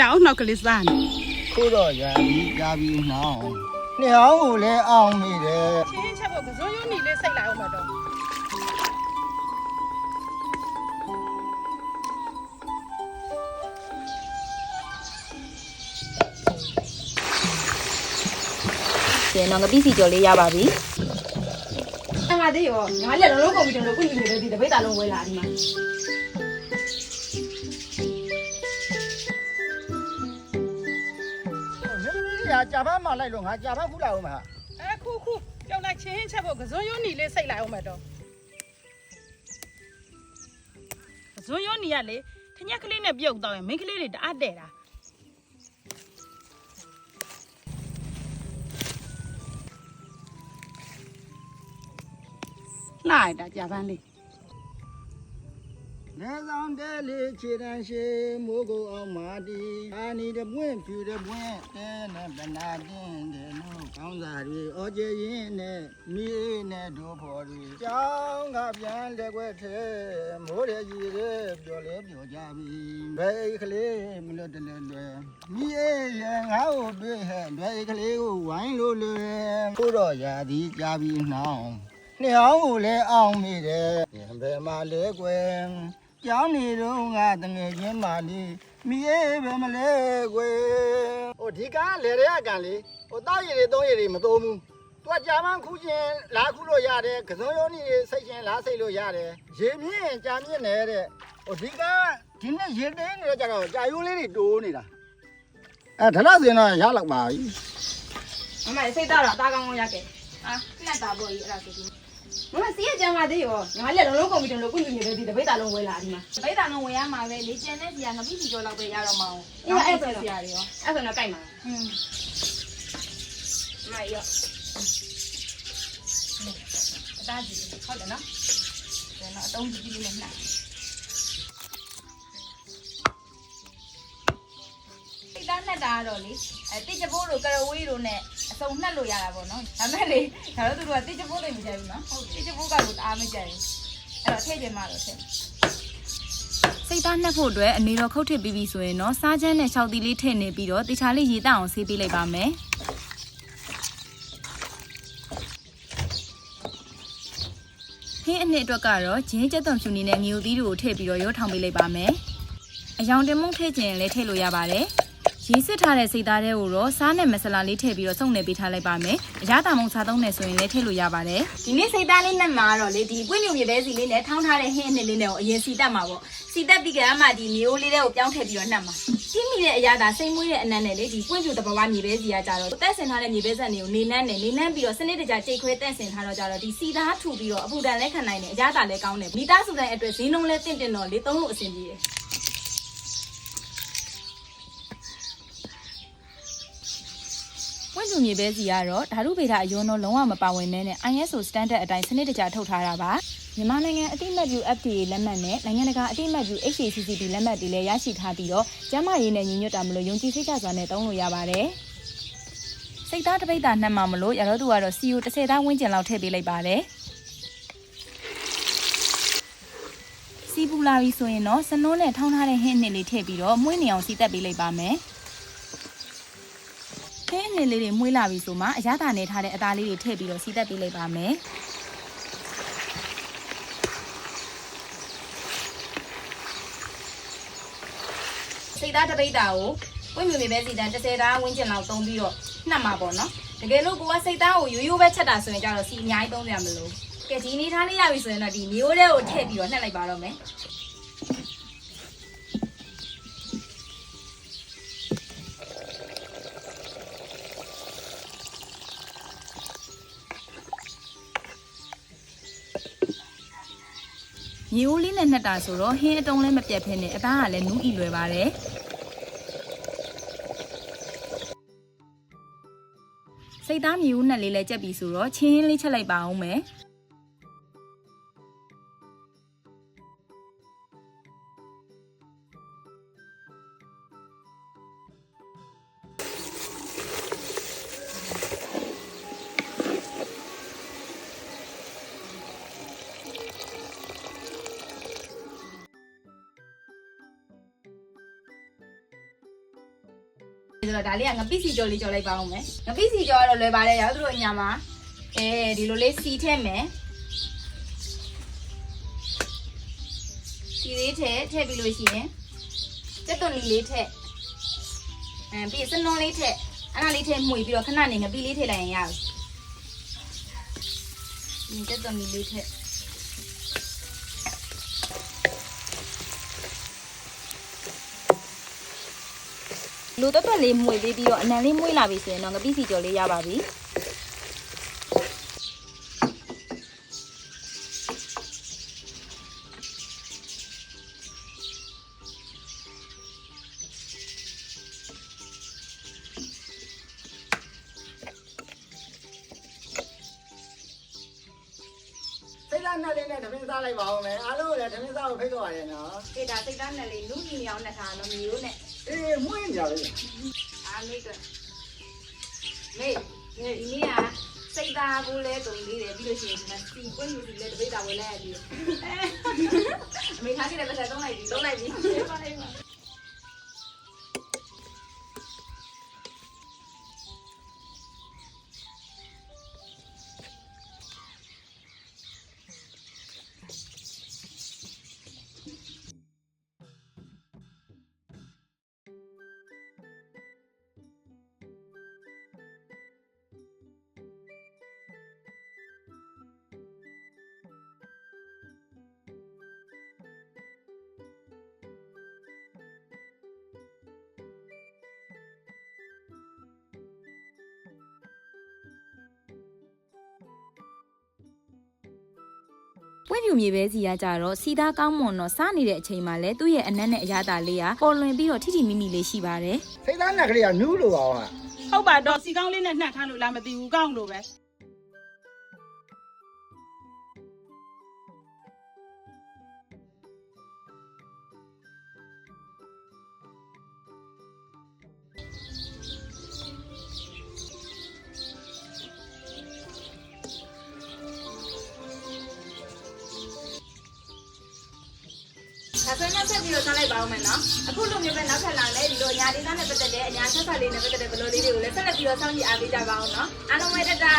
ကြာအောင်နောက်ကလေးစားနေခုတော့ရာပြီးကြာပြီးနှောင်းနှစ်အောင်ကိုလည်းအောင်မိတယ်ချင်းချက်ဖို့ကစုံရုံးနေလေးစိတ်လိုက်အောင်မတော့ရှင်တော့ငပိစီကြော်လေးရပါပြီအမသေးရောငါလက်လုံးလုံးကုန်ပြီတော့ကိုကြီးနေတယ်ဒီတပိတ်တာလုံးဝဲလာဒီမှာမ ကြီးကကြာပန်းမှလိုက်လို့ငါကြာပန်းဖူးလာအောင်မှာအခုခုကြောက်လိုက်ချင်းချက်ဖို့ကစုံရုံးနေလေးစိတ်လိုက်အောင်မတော့ကစုံရုံးနေရလေထညက်ကလေးနဲ့ပြုတ်တော့ရင်မိန်းကလေးတွေတအားတဲ့တာလိုက်တာကြာပန်းလေး လဲဆောင်တဲလေးခြေတန်းရှိမိုးကိုအောင်မာတီအာနီတပွင့်ဖြူတပွင့်တဲနဲ့ဗနာတင်းတယ်လို့ကောင်းစာတွေအော်ကျရင်နဲ့မိနဲ့ဒိုးဖော်တွေကြောင်းကပြန်လက်ွက်ထဲမိုးရကြီးရဲပြောလဲပြောကြပြီဘယ်အိတ်ကလေးမလို့တလဲလွယ်မိရဲ့ငါ့ကိုတွေ့ဟဲ့ဘယ်အိတ်ကလေးကိုဝိုင်းလို့လွယ်ကိုတော့ရာဒီကြာပြီးနှောင်းနှစ်အောင်ကိုလည်းအောင်မိတယ်ဘယ်မှာလဲကွယ် ကြောင်းနေတော့ငါတငယ်ချင်းမာလေးမိရဲ့ပဲမလဲကွယ်ဟိုဒီကားလေရဲကန်လေးဟိုတောက်ရည်တွေသုံးရည်တွေမသုံးဘူးသူကကြာမှန်းခူးချင်းလားခူးလို့ရတယ်ကစုံရုံးနေစိတ်ချင်းလားစိတ်လို့ရတယ်ရေမြင့်ကြာမြင့်နေတဲ့ဟိုဒီကားဒီနေ့ရေတင်းနေတဲ့ကြတော့ကြာရိုးလေးတွေတိုးနေတာအဲဒါလားစင်တော့ရလောက်ပါပြီမမစိတ်သားတော့အသားကောင်းကောင်းရခဲ့အာနှက်တာပေါ့ကြီးအဲ့ဒါဆိုဒီ မမစီးရကြမှာသေးရောငါလက်လုံးလုံးကုန်ပြီတော့ကိုကြီးနေတယ်ဒီတပိတ်တာလုံးဝဲလာဒီမှာတပိတ်တာလုံးဝဲရမှာပဲလေကျန်တဲ့စီကငပိစီကြော်လောက်ပဲရတော့မအောင်အဲ့အဲ့ဆိုစီရတယ်ရောအဲ့ဆိုတော့ကြိုက်မှာဟွန်းမရောအသားကြီးဟုတ်တယ်နော်ဒါတော့အတုံးကြီးကြီးလေးနဲ့နှက်စိတ်သားနှက်တာကတော့လေအဲတိကျပိုးတို့ကရဝေးတို့နဲ့ အစုံနှက်လို့ရတာပေါ့နော်ဒါမဲ့လေဒါတော့သူတို့ကတိကျပိုးတွေမကြိုက်ဘူးနော်ဟုတ်တိကျပိုးကတော့အားမကြိုက်ဘူးအဲ့တော့ထည့်ပြမှာတော့ထည့်စိတ်သားနှက်ဖို့အတွက်အနေတော်ခုတ်ထစ်ပြီးပြီဆိုရင်တော့စားချမ်းနဲ့ရှောက်သီးလေးထည့်နေပြီးတော့တခြားလေးရေတောက်အောင်ဆေးပေးလိုက်ပါမယ်ဟင်းအနှစ်အတွက်ကတော့ဂျင်းကျက်သွန်ဖြူနေနဲ့ငီယိုသီးတို့ကိုထည့်ပြီးတော့ရောထောင်ပေးလိုက်ပါမယ်အယောင်တင်မုန့်ထည့်ခြင်းလည်းထည့်လို့ရပါတယ် ရေစစ်ထားတဲ့စိတ်သားတွေကိုတော့စားနဲ့မဆလာလေးထည့်ပြီးတော့စုံနေပေးထားလိုက်ပါမယ်အရသာမုံစားသုံးနေဆိုရင်လည်းထည့်လို့ရပါတယ်ဒီနေ့စိတ်သားလေးနဲ့မှာတော့လေဒီပွင့်ညုံမြေပဲစီလေးနဲ့ထောင်းထားတဲ့ဟင်းအနှစ်လေးနဲ့ကိုအရင်စီတက်မှာပေါ့စီတက်ပြီးကမှဒီမျိုးလေးတွေကိုပြောင်းထည့်ပြီးတော့နှက်မှာကြီးမိတဲ့အရာသာစိတ်မွေးတဲ့အနံ့နဲ့လေဒီပွင့်ညုံတဘာဝမြေပဲစီကကြတော့တက်ဆင်ထားတဲ့မြေပဲဆက်တွေကိုနေနှမ်းနဲ့နေနှမ်းပြီးတော့စနစ်တကျကြိတ်ခွဲတက်ဆင်ထားတော့ကြတော့ဒီစီသားထူပြီးတော့အပူတန်လဲခံနိုင်တယ်အရာသာလဲကောင်းတယ်မိသားစုတိုင်းအတွက်ဈေးနှုန်းလဲတင့်တင်တော့လေသုံးလို့အဆင်ပြေတယ် ပွင့်စုံမြေပဲစီကတော့ဓာတုဗေဒအယုံတော့လုံးဝမပါဝင်မဲနဲ့ ISO standard အတိုင်းစနစ်တကျထုတ်ထားတာပါမြန်မာနိုင်ငံအတိအမှတ်ပြု FDA လက်မှတ်နဲ့နိုင်ငံတကာအတိအမှတ်ပြု HACCP လက်မှတ်တွေလည်းရရှိထားပြီးတော့ကျန်းမာရေးနဲ့ညီညွတ်တာမလို့ယုံကြည်စိတ်ချစွာနဲ့သုံးလို့ရပါတယ်စိတ်သားတစ်ပိတ်တာနှက်မှာမလို့ရတော့သူကတော့ CO 30သားဝန်းကျင်လောက်ထည့်ပေးလိုက်ပါတယ်စီပူလာပြီဆိုရင်တော့စနိုးနဲ့ထောင်းထားတဲ့ဟင်းအနှစ်လေးထည့်ပြီးတော့မှုေးနေအောင်စီတက်ပေးလိုက်ပါမယ် ခင်းအနေလေးတွေမွေးလာပြီဆိုမှအရသာနေထားတဲ့အသားလေးတွေထည့်ပြီးတော့စီးသက်ပေးလိုက်ပါမယ်။စိတ်သားတစ်ပိတ်တာကိုပွင့်မြူမြေပဲစီတန်30သားဝင်းကျင်လောက်သုံးပြီးတော့နှက်မှာပေါ့နော်တကယ်လို့ကိုကစိတ်သားကိုရိုးရိုးပဲချက်တာဆိုရင်ကျတော့စီအများကြီးသုံးရမလို့ကဲဒီနေထားလေးရပြီဆိုရင်တော့ဒီမျိုးလေးကိုထည့်ပြီးတော့နှက်လိုက်ပါတော့မယ် မြေအိုးလေးနဲ့နှက်တာဆိုတော့ဟင်းအတုံးလည်းမပြတ်ဖ ೇನೆ အသားကလည်းနူးဤလွယ်ပါတယ်။စိတ်သားမြေအိုးနဲ့လေးလည်းကြက်ပြီဆိုတော့ချင်းလေးချက်လိုက်ပါအောင်မယ်။ ဆိုတော့ဒါလေးကငပိစီကြော်လေးကြော်လိုက်ပါအောင်မယ်ငပိစီကြော်ကတော့လွယ်ပါတယ်ရောက်သူတို့အညာမှာအဲဒီလိုလေးစီထည့်မယ်စီလေးထည့်ထည့်ပြီးလို့ရှိရင်တက်သွန်လီလေးထည့်အဲပြီးစနုံးလေးထည့်အဲ့ဒါလေးထည့်မှွေပြီးတော့ခဏနေငပိလေးထည့်လိုက်ရင်ရပြီဒီတက်သွန်လီလေးထည့် လူတက်တက်လေးမှုေပေးပြီးတော့အနံလေးမှုေးလာပြီဆိုရင်တော့ငပိစီကျော်လေးရပါပြီ။ နဲ့လေးနဲ့ဓမင်းစားလိုက်ပါဦးမယ်အားလုံးလည်းဓမင်းစားကိုဖိတ်တော့ရတယ်နော်ေဒါစိတ်သားနဲ့လေးလူညီအောင်နဲ့ခါတော့မျိုးနဲ့အေးမွေးကြလေအားမေးတော့မေးဒီနေ့ကစိတ်သားဘူးလဲတုံလေးတယ်ပြီးလို့ရှိရင်ဒီမှာစီပွင့်ယူစီလဲတပိတ်တာဝင်လိုက်ရပြီအမေထားခဲ့တဲ့ပတ်စံသုံးလိုက်ပြီသုံးလိုက်ပြီပါလိုက်ပါ ပွင့်ပြူမြေပဲစီရကြတော့စီသားကောင်းမွန်တော့စားနေတဲ့အချိန်မှာလဲသူ့ရဲ့အနက်နဲ့အရသာလေးကပေါ်လွင်ပြီးတော့ထိထိမိမိလေးရှိပါတယ်စိတ်သားနဲ့ကလေးကနူးလို့ပါဟာဟုတ်ပါတော့စီကောင်းလေးနဲ့နှက်ထားလို့လားမသိဘူးကောင်းလို့ပဲ ဒါဆိုရင်ဆက်ပြီးတော့စားလိုက်ပါဦးမယ်နော်အခုလိုမျိုးပဲနောက်ထပ်လာလဲဒီလိုအညာဒေသနဲ့ပတ်သက်တဲ့အညာဆက်ဆက်လေးနဲ့ပတ်သက်တဲ့ဘလိုလေးတွေကိုလည်းဆက်လက်ပြီးတော့စောင့်ကြည့်အားပေးကြပါဦးနော်အားလုံးပဲတတာ